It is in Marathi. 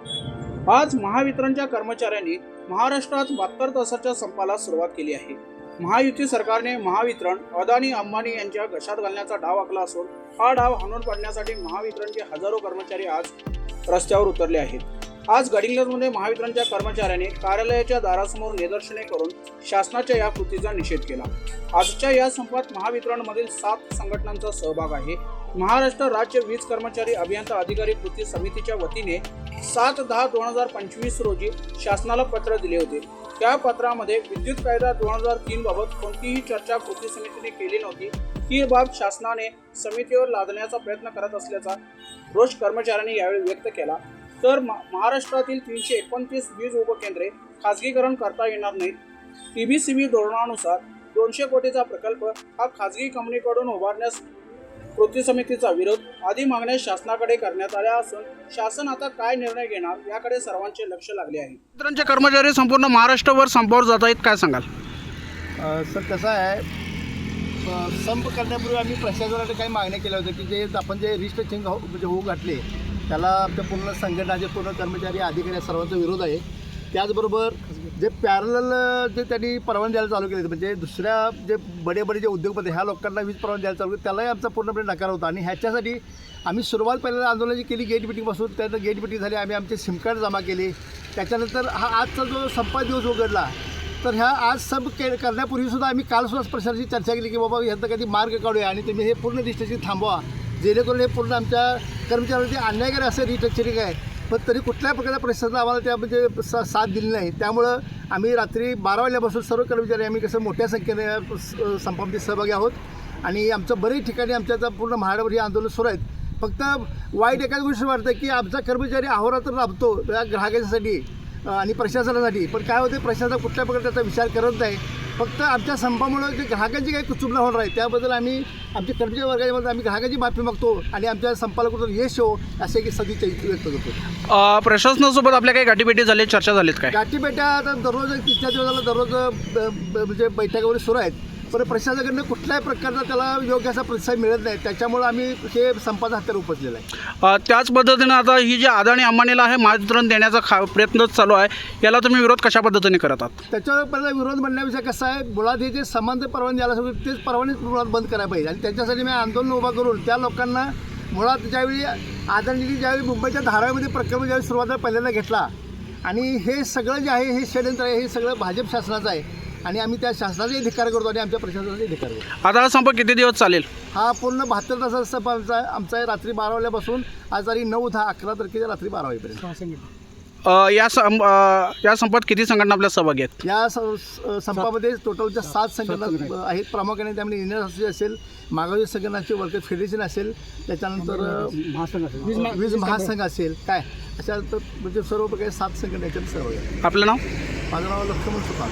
आज महावितरणच्या कर्मचाऱ्यांनी महाराष्ट्रात बहात्तर तासाच्या संपाला सुरुवात केली आहे. महायुती सरकारने महावितरण अदानी अंबानी यांच्या घशात घालण्याचा डाव आखला असून हा डाव हाणून पाडण्यासाठी महावितरणचे हजारो कर्मचारी आज रस्त्यावर उतरले आहेत. आज गडिंग्लजमध्ये महावितरणच्या कर्मचाऱ्यांनी कार्यालयाच्या दारासमोर निदर्शने करून शासनाच्या या कृतीचा निषेध केला. आजच्या या संपात महावितरणमधील सात संघटनांचा सहभाग आहे. महाराष्ट्र राज्य वीज कर्मचारी अभियंता अधिकारी कृती समितीच्या वतीने सात दहा दोन हजार पंचवीस रोजी शासनाला पत्र दिले होते. त्या पत्रामध्ये विद्युत कायदा दोन हजार तीन बाबत कोणतीही चर्चा कृती समितीने केली नव्हती. ही बाब शासनाने समितीवर लादण्याचा प्रयत्न करत असल्याचा रोष कर्मचाऱ्यांनी यावेळी व्यक्त केला. तर म- महाराष्ट्रातील तीनशे एकोणतीस वीज उपकेंद्रे खाजगीकरण करता येणार नाहीत. सी बी सी बी धोरणानुसार दोनशे कोटीचा प्रकल्प हा खाजगी कंपनीकडून उभारण्यास कृती समितीचा विरोध आदी मागण्या शासनाकडे करण्यात आल्या असून शासन आता काय निर्णय घेणार याकडे सर्वांचे लक्ष लागले आहे. मित्रांचे कर्मचारी संपूर्ण महाराष्ट्रभर संपावर जात आहेत काय सांगाल? सर कसं आहे संप करण्यापूर्वी आम्ही प्रशासनाकडे काही मागण्या केल्या होत्या की जे आपण जे रिस्ट्रिक्शन हो म्हणजे होऊ घातले त्याला आमच्या पूर्ण संघटनाचे पूर्ण कर्मचारी अधिकारी या सर्वांचा विरोध आहे. त्याचबरोबर जे पॅरल जे त्यांनी परवानगी द्यायला चालू केले म्हणजे दुसऱ्या जे बडे बडे जे उद्योगपती ह्या लोकांना वीज परवानगी द्यायला चालू केली त्यालाही आमचा पूर्णपणे नकार होता. आणि ह्याच्यासाठी आम्ही सुरुवात पहिल्यांदा आंदोलनाची केली गेट मिटिंगपासून त्यानंतर गेट मिटिंग झाली आम्ही आमचे सिमकार्ड जमा केले. त्याच्यानंतर हा आजचा जो संपा दिवस उघडला तर ह्या आज सब के करण्यापूर्वीसुद्धा आम्ही कालसुद्धा प्रशासनाची चर्चा केली की बाबा ह्याचा कधी मार्ग काढूया आणि तुम्ही हे पूर्ण रिस्ट्रिक्शन थांबवा. जेणेकरून हे पूर्ण आमच्या कर्मचाऱ्यांवरती अन्यायकारी असं रिस्ट्रक्चरिंग आहे. पण तरी कुठल्याही प्रकारच्या प्रशासनाला आम्हाला त्यामध्ये म्हणजे सा साथ दिली नाही. त्यामुळं आम्ही रात्री बारा वाजल्यापासून सर्व कर्मचारी आम्ही कसं मोठ्या संख्येने स- संपामध्ये सहभागी आहोत. आणि आमचं बरेच ठिकाणी आमच्या पूर्ण महाराष्ट्र हे आंदोलन सुरू आहेत. फक्त वाईट एकाच गोष्ट वाटतं की आमचा कर्मचारी अहोरात्र राबतो या ग्राहकांसाठी आणि प्रशासनासाठी. पण काय होते प्रशासन कुठल्या प्रकारे त्याचा विचार करत नाही. फक्त आमच्या संपामुळे जे ग्राहकांची काही कुचुबना होणार आहे त्याबद्दल आम्ही आमच्या कर्मचारी वर्गामध्ये आम्ही ग्राहकांची माफी मागतो आणि आमच्या संपाला कुठं यश हो असे की सदिच्छा व्यक्त करतो. प्रशासनासोबत आपल्या काही गाठीभेटी झाली चर्चा झालीत काय? गाठीबेट्या आता दररोज तिसऱ्या दिवसाला दररोज म्हणजे बैठका वगैरे सुरू आहेत. पण प्रशासनाकडनं कुठल्याही प्रकारचा त्याला योग्य असा प्रतिसाद मिळत नाही. त्याच्यामुळे आम्ही हे संपाचा हत्यार उपसलेला आहे. त्याच पद्धतीने आता ही जी अदानी अंबानीला आहे महावितरण देण्याचा खा प्रयत्न चालू आहे याला तुम्ही विरोध कशा पद्धतीने करत आहात? त्याच्यावर पहिला विरोध म्हणण्याविषयी कसं आहे मुळात हे जे समांतर परवाने द्यायला सांगतो तेच परवानेच मुळात बंद करायला पाहिजे. आणि त्याच्यासाठी मी आंदोलन उभा करून त्या लोकांना मुळात ज्यावेळी आदरणीजी ज्यावेळी मुंबईच्या धारावीमध्ये प्रकल्प ज्यावेळी सुरुवातीला पहिल्यांदा घेतला आणि हे सगळं जे आहे हे षडयंत्र आहे हे सगळं भाजप शासनाचं आहे आणि आम्ही त्या शासनाचाही धिक्कार करतो आणि आमच्या प्रशासनाचाही धिक्कार करतो. आता हा संप किती दिवस चालेल? हा पूर्ण बहात्तर तासाचा संप आमचा आमचा रात्री बारा वाजल्यापासून आज तारीख नऊ दहा अकरा तारखेच्या रात्री बारा वाजेपर्यंत. अ, या सं अ, या संपात किती संघटना आपल्या सहभागी आहेत? या स- संपामध्ये टोटलच्या सात संघटना आहेत. प्रामुख्याने त्यामध्ये इंडियन असोसिएशन असेल मागावी संघटनाचे वर्कर फेडरेशन असेल त्याच्यानंतर अ, वीज महासंघ असेल काय? अशा तर म्हणजे सर्व प्रकारे सात संघटना याच्यात सहभागी आहेत. आपलं नाव? माझं नाव लक्ष्मण सुपार